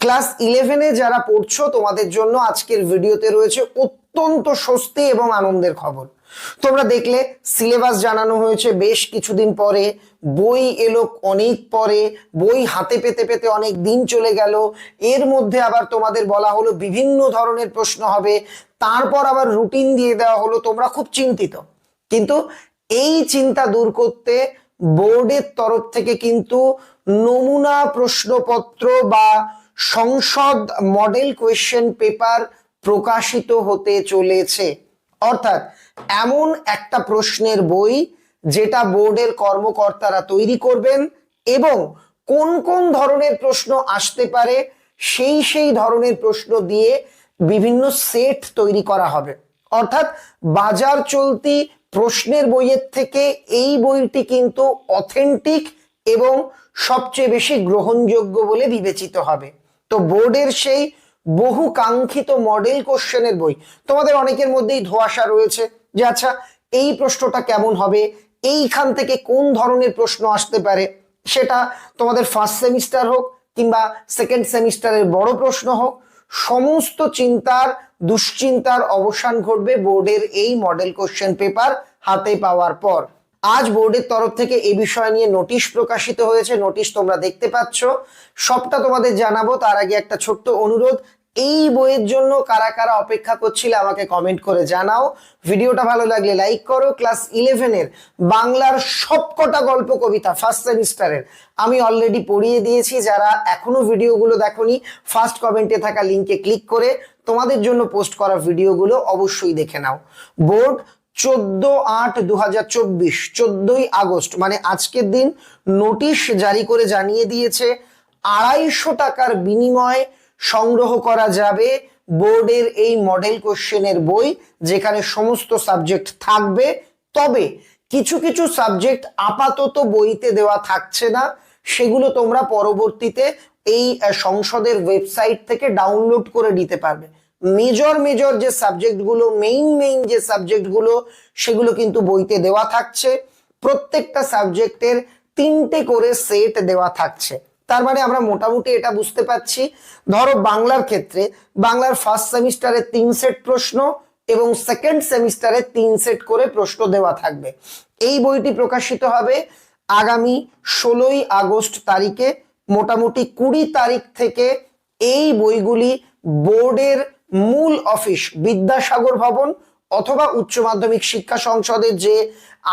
Class ইলেভেনে যারা পড়ছো, তোমাদের জন্য আজকের ভিডিওতে রয়েছে অত্যন্ত স্বস্তি এবং আনন্দের খবর। তোমরা দেখলে, সিলেবাস জানানো হয়েছে বেশ কিছুদিন পরে, বই এলো অনেক পরে, বই হাতে পেতে পেতে অনেক দিন চলে গেল। এর মধ্যে আবার তোমাদের বলা হলো বিভিন্ন ধরনের প্রশ্ন হবে, তারপর আবার রুটিন দিয়ে দেওয়া হলো, তোমরা খুব চিন্তিত। কিন্তু এই চিন্তা দূর করতে বোর্ডের তরফ থেকে কিন্তু নমুনা প্রশ্নপত্র বা সংসদ মডেল কোয়েশ্চেন পেপার প্রকাশিত হতে চলেছে। অর্থাৎ এমন একটা প্রশ্নের বই যেটা বোর্ডের কর্মকর্তারা তৈরি করবেন এবং কোন কোন ধরনের প্রশ্ন আসতে পারে সেই সেই ধরনের প্রশ্ন দিয়ে বিভিন্ন সেট তৈরি করা হবে। অর্থাৎ বাজার চলতি প্রশ্নের বইয়ের থেকে এই বইটি কিন্তু অথেন্টিক এবং সবচেয়ে বেশি গ্রহণযোগ্য বলে বিবেচিত হবে। তো বোর্ডের সেই বহু কাঙ্ক্ষিত মডেল কোশ্চেনের বই। তোমাদের অনেকের মধ্যেই ধোয়াশা রয়েছে যে আচ্ছা এই প্রশ্নটা কেমন হবে? এইখান থেকে কোন ধরনের প্রশ্ন আসতে পারে? সেটা তোমাদের ফার্স্ট সেমিস্টার হোক কিংবা সেকেন্ড সেমিস্টারের বড় প্রশ্ন হোক, সমস্ত চিন্তার, দুশ্চিন্তার অবসান ঘটবে বোর্ডের এই মডেল কোশ্চেন পেপার হাতে পাওয়ার পর। আজ বোর্ডের তরফ থেকে এই বিষয় নিয়ে নোটিশ প্রকাশিত হয়েছে। নোটিশ তোমরা দেখতে পাচ্ছ। সবটা তোমাদের জানাব। তার আগে একটা ছোট্ট অনুরোধ। এই বইয়ের জন্য কারা কারা অপেক্ষা করছিলে আমাকে কমেন্ট করে জানাও। ভিডিওটা ভালো লাগলে লাইক করো। ক্লাস ইলেভেনের বাংলার সবকটা গল্প কবিতা ফার্স্ট সেমিস্টারের আমি অলরেডি পড়িয়ে দিয়েছি। যারা এখনও ভিডিওগুলো দেখোনি ফার্স্ট কমেন্টে থাকা লিঙ্কে ক্লিক করে তোমাদের জন্য পোস্ট করা ভিডিওগুলো অবশ্যই দেখে নাও। বোর্ড চোদ্দ আট দু হাজার চব্বিশ, চোদ্দই আগস্ট মানে আজকের দিন নোটিশ জারি করে জানিয়ে দিয়েছে, আড়াইশো টাকার বিনিময়ে সংগ্রহ করা যাবে বোর্ডের এই মডেল কোশ্চেনের বই, যেখানে সমস্ত সাবজেক্ট থাকবে। তবে কিছু কিছু সাবজেক্ট আপাতত বইতে দেওয়া থাকছে না, সেগুলো তোমরা পরবর্তীতে এই সংসদের ওয়েবসাইট থেকে ডাউনলোড করে নিতে পারবে। মেজর মেজর যে সাবজেক্টগুলো মেইন মেইন যে সাবজেক্টগুলো সেগুলো কিন্তু বইতে দেওয়া থাকছে। প্রত্যেকটা সাবজেক্টের তিনটে করে সেট দেওয়া থাকছে। তার মানে আমরা মোটামুটি এটা বুঝতে পারছি। ধরো বাংলার ক্ষেত্রে, বাংলার ফার্স্ট সেমিস্টারে তিন সেট প্রশ্ন এবং সেকেন্ড সেমিস্টারে তিন সেট করে প্রশ্ন দেওয়া থাকবে। এই বইটি প্রকাশিত হবে আগামী ষোলোই আগস্ট তারিখে। মোটামুটি কুড়ি তারিখ থেকে এই বইগুলি বোর্ডের মূল অফিস বিদ্যাসাগর ভবন অথবা উচ্চ মাধ্যমিক শিক্ষা সংসদের যে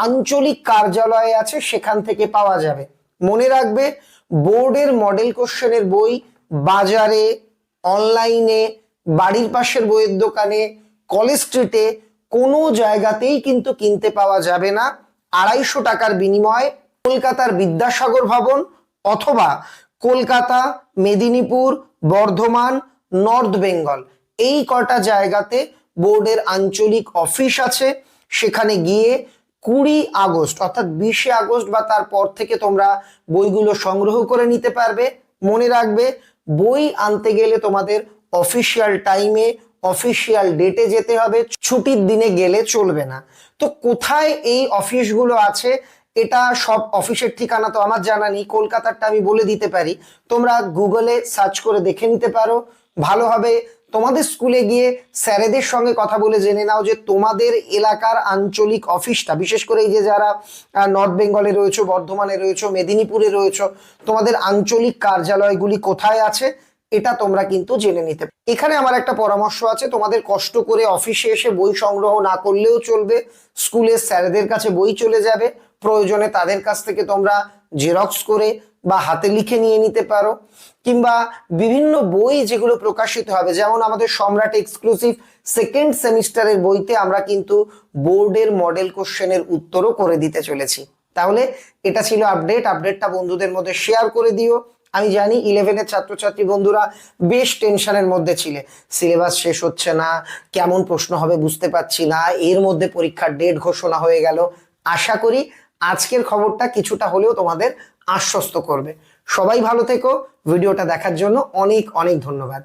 আঞ্চলিক কার্যালয় আছে, সেখান থেকে পাওয়া যাবে। মনে রাখবে, বোর্ডের মডেল কোশ্চেনের বই বাজারে, অনলাইনে, বাড়ির পাশের বইয়ের দোকানে, কলেজ স্ট্রিটে কোনো জায়গাতেই কিন্তু কিনতে পাওয়া যাবে না। আড়াইশো টাকার বিনিময়ে কলকাতার বিদ্যাসাগর ভবন অথবা কলকাতা, মেদিনীপুর, বর্ধমান, নর্থ বেঙ্গল। এই কটা জায়গাতে বোর্ডের আঞ্চলিক অফিস আছে। সেখানে গিয়ে কুড়ি আগস্ট, অর্থাৎ বিশে আগস্ট বা তারপর থেকে তোমরা বইগুলো সংগ্রহ করে নিতে পারবে। মনে রাখবে, বই আনতে গেলে তোমাদের অফিসিয়াল টাইমে, অফিসিয়াল ডেটে যেতে হবে। ছুটির দিনে গেলে চলবে না। তো কোথায় এই অফিসগুলো আছে? এটা সব অফিসের ঠিকানা তো আমার জানা নেই। কলকাতারটা আমি বলে দিতে পারি। তোমরা গুগলে সার্চ করে দেখে নিতে পারো। ভালোভাবে তোমাদের স্কুলে গিয়ে স্যারেদের সঙ্গে কথা বলে জেনে নাও যে তোমাদের এলাকার আঞ্চলিক অফিসটা, বিশেষ করে এই যে যারা নর্থ বেঙ্গলে রয়েছে, বর্ধমানে রয়েছে, মেদিনীপুরে রয়েছে, তোমাদের আঞ্চলিক কার্যালয়গুলি কোথায় আছে? এটা তোমরা কিন্তু জেনে নিতে এখানে আমার একটা পরামর্শ আছে, তোমাদের কষ্ট করে অফিসে এসে বই সংগ্রহ না করলেও চলবে, স্কুলের স্যারেদের কাছে বই চলে যাবে প্রয়োজনে তাদের কাছ থেকে তোমরা জেরক্স করে বা হাতে লিখে নিয়ে নিতে পারো। কিংবা বিভিন্ন বই যেগুলো প্রকাশিত হবে, যেমন আমাদের সম্রাট এক্সক্লুসিভ সেকেন্ড সেমিস্টারের বইতে আমরা কিন্তু বোর্ডের মডেল কোশ্চেনের উত্তরও করে দিতে চলেছি। তাহলে এটা ছিল আপডেট আপডেটটা বন্ধুদের মধ্যে শেয়ার করে দিও। আমি জানি ইলেভেনের ছাত্রছাত্রী বন্ধুরা বেশ টেনশনের মধ্যে ছিলে। সিলেবাস শেষ হচ্ছে না, কেমন প্রশ্ন হবে বুঝতে পারছি না, এর মধ্যে পরীক্ষার ডেট ঘোষণা হয়ে গেল। আশা করি আজকের খবরটা কিছুটা হলেও তোমাদের আশ্বস্ত করবে। সবাই ভালো থেকো। ভিডিওটা দেখার জন্য অনেক অনেক ধন্যবাদ।